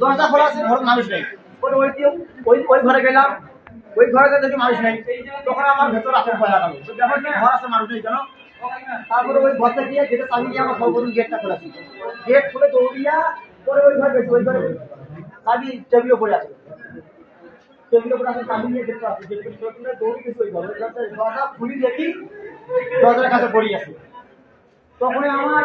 দরজা খোলা আছে, ঘর মানুষ নেই। ওই ওই ওই ঘরে গেলাম, ওই ঘরে দেখি মানুষ নেই। তখন আমার ভেতর আতঙ্ক লাগালো ব্যাপার কি ঘর আছে, মানুষ নেই কেন? তারপরে ওই ঘরটা দিয়ে গেটে চাবি দিয়ে আমার সর্বপ্রথম গেটটা খোলা ছিল। গেট খুলে দৌড়িয়া পরে ওই ঘর গেছি, ওই ঘরে চাবি টেবিলও পড়ে আছে। খুলে দেখি দরজার কাছে পড়ে আছে। তখনই আমার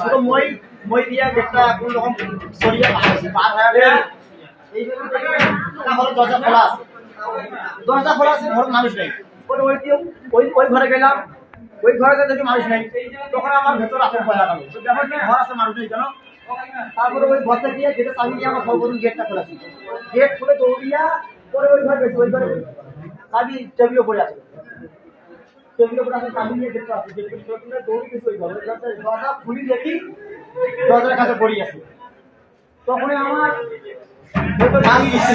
একটা মই তাহলে দরজা খোলা আছে খোলা ঘর মানুষ নেই ওই ওই ওই ঘরে গেলাম ওই ঘরে দেখি মানুষ নেই তখন আমার ভেতর আতঙ্ক ভয় লাগালো ব্যাপার কি ঘর আছে মানুষ নেই কেন তারপরে ওই ঘরটা দিয়ে গেটে চাবি আমার আমরা সর্বপ্রথম গেটটা খোলাছি। গেট খুলে দৌড়িয়া পরে ওই ঘর গেছে, ওই ঘরে চাবি টেবিলের উপরে আসবে টেবিলের উপরে আসলে চাবি নিয়ে গেটটা আসবে গেট খুলে দৌড়ি গেছে ওই ঘরে। দরজা খুলি দেখি দরজার কাছে পড়ি আছে। তখনই আমার ভাঙি গেছে।